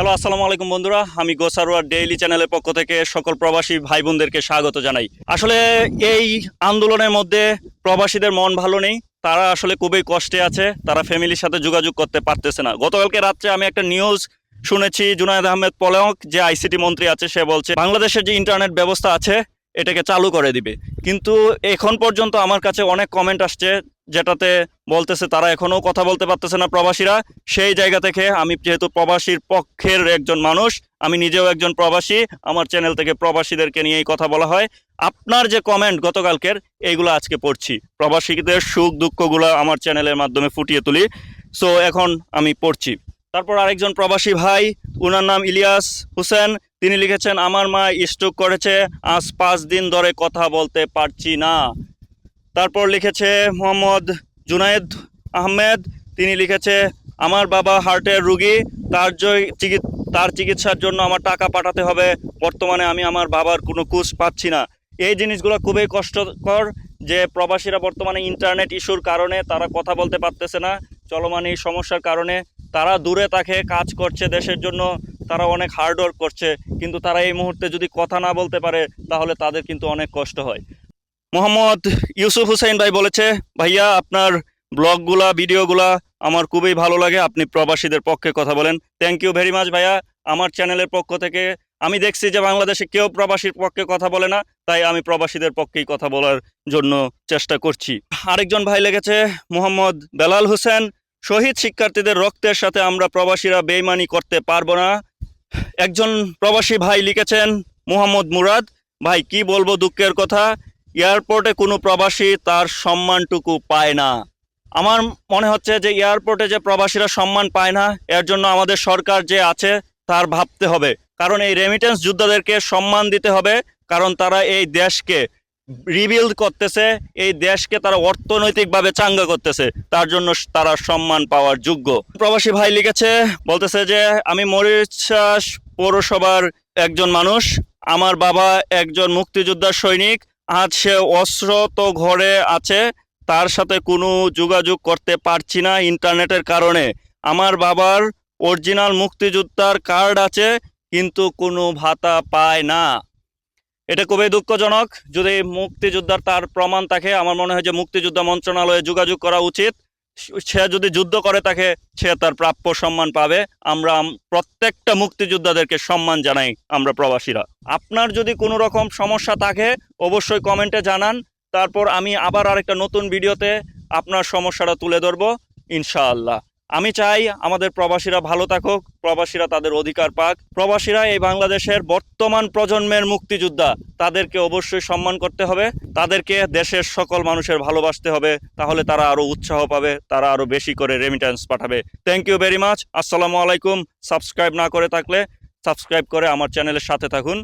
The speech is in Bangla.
হ্যালো, আসসালামু আলাইকুম বন্ধুরা। আমি গোসারোয়ার ডেইলি চ্যানেলের পক্ষ থেকে সকল প্রবাসী ভাই বোনদেরকে স্বাগত জানাই। আসলে এই আন্দোলনের মধ্যে প্রবাসীদের মন ভালো নেই। তারা আসলে খুবই কষ্টে আছে। তারা ফ্যামিলির সাথে যোগাযোগ করতে পারতেছে না। গতকালকে রাত্রে আমি একটা নিউজ শুনেছি, জুনায়দ আহমেদ পলক, যে আইসিটি মন্ত্রী আছে, সে বলছে, বাংলাদেশের যে ইন্টারনেট ব্যবস্থা আছে এটাকে চালু করে দিবে। কিন্তু এখন পর্যন্ত আমার কাছে অনেক কমেন্ট আসছে, যেটাতে বলতেছে তারা এখনও কথা বলতে পারতেছে না প্রবাসীরা। সেই জায়গা থেকে আমি যেহেতু প্রবাসীর পক্ষের একজন মানুষ, আমি নিজেও একজন প্রবাসী, আমার চ্যানেল থেকে প্রবাসীদেরকে নিয়েই কথা বলা হয়। আপনার যে কমেন্ট গতকালকের, এইগুলো আজকে পড়ছি। প্রবাসীদের সুখ দুঃখগুলো আমার চ্যানেলের মাধ্যমে ফুটিয়ে তুলি। সো এখন আমি পড়ছি। তারপর আরেকজন প্রবাসী ভাই ওনার নাম ইলিয়াস হোসেন। তিনি লিখেছেন, আমার মা স্ট্রোক করেছে, আজ পাঁচ দিন ধরে কথা বলতে পারছি না। তারপর লিখেছে, মোহাম্মদ জুনায়েদ আহমেদ। তিনি লিখেছে, আমার বাবা হার্টের রুগী, তার তার চিকিৎসার জন্য আমার টাকা পাঠাতে হবে। বর্তমানে আমি আমার বাবার কোনো কুচ পাচ্ছি না। এই জিনিসগুলো খুবই কষ্টকর যে প্রবাসীরা বর্তমানে ইন্টারনেট ইস্যুর কারণে তারা কথা বলতে পারতেছে না। চলমান এই সমস্যার কারণে তারা দূরে তাকে কাজ করছে দেশের জন্য। তারা অনেক হার্ডওয়ার্ক করছে, কিন্তু তারা এই মুহূর্তে যদি কথা না বলতে পারে, তাহলে তাদের কিন্তু অনেক কষ্ট হয়। মোহাম্মদ ইউসুফ হুসাইন ভাই বলেছে, ভাইয়া, আপনার ব্লগগুলা, ভিডিওগুলা আমার খুবই ভালো লাগে, আপনি প্রবাসীদের পক্ষে কথা বলেন। থ্যাংক ইউ ভেরি মাচ ভাইয়া, আমার চ্যানেলের পক্ষ থেকে আমি দেখছি যে বাংলাদেশে কেউ প্রবাসীর পক্ষে কথা বলে না, তাই আমি প্রবাসীদের পক্ষেই কথা বলার জন্য চেষ্টা করছি। আরেকজন ভাই লেগেছে মোহাম্মদ বেলাল হোসেন, শহীদ শিক্ষার্থীদের রক্তের সাথে আমরা প্রবাসীরা বেইমানি করতে পারব না। একজন প্রবাসী ভাই লিখেছেন, মোহাম্মদ মুরাদ, ভাই কি বলব দুঃখের কথা? এয়ারপোর্টে কোনো প্রবাসী তার সম্মানটুকু পায় না। আমার মনে হচ্ছে যে এয়ারপোর্টে যে প্রবাসীরা সম্মান পায় না, এর জন্য আমাদের সরকার যে আছে তার ভাবতে হবে। কারণ এই রেমিটেন্স যোদ্ধাদেরকে সম্মান দিতে হবে, কারণ তারা এই দেশকে রিবিল্ড করতেছে, এই দেশকে তারা অর্থনৈতিকভাবে চাঙ্গা করতেছে। তার জন্য তারা সম্মান পাওয়ার যোগ্য। প্রবাসী ভাই লিখেছে, বলতেছে যে, আমি মরিচাস পৌরসভার একজন মানুষ। আমার বাবা একজন মুক্তিযোদ্ধা সৈনিক। আজ সে অস্ত্র তো ঘরে আছে। তার সাথে কোনো যোগাযোগ করতে পারছি না ইন্টারনেটের কারণে। আমার বাবার অরিজিনাল মুক্তিযোদ্ধার কার্ড আছে, কিন্তু কোনো ভাতা পায় না। এটা খুবই দুঃখজনক। যদি মুক্তিযোদ্ধার তার প্রমাণ থাকে, আমার মনে হয় যে মুক্তিযোদ্ধা মন্ত্রণালয়ে যোগাযোগ করা উচিত। সে যদি যুদ্ধ করে তাকে, সে তার প্রাপ্য সম্মান পাবে। আমরা প্রত্যেকটা মুক্তিযোদ্ধাদেরকে সম্মান জানাই, আমরা প্রবাসীরা। আপনার যদি কোনো রকম সমস্যা থাকে, অবশ্যই কমেন্টে জানান। তারপর আমি আবার আরেকটা নতুন ভিডিওতে আপনার সমস্যাটা তুলে ধরবো, ইনশাআল্লাহ। আমি চাই আমাদের প্রবাসীরা ভালো থাকুক, প্রবাসীরা তাদের অধিকার পাক। প্রবাসীরা এই বাংলাদেশের বর্তমান প্রজন্মের মুক্তিযোদ্ধা, তাদেরকে অবশ্যই সম্মান করতে হবে, তাদেরকে দেশের সকল মানুষের ভালোবাসতে হবে, তাহলে তারা আরও উৎসাহ পাবে, তারা আরও বেশি করে রেমিটেন্স পাঠাবে। থ্যাংক ইউ ভেরি মাচ আসসালামু আলাইকুম সাবস্ক্রাইব না করে থাকলে সাবস্ক্রাইব করে আমার চ্যানেলের সাথে থাকুন।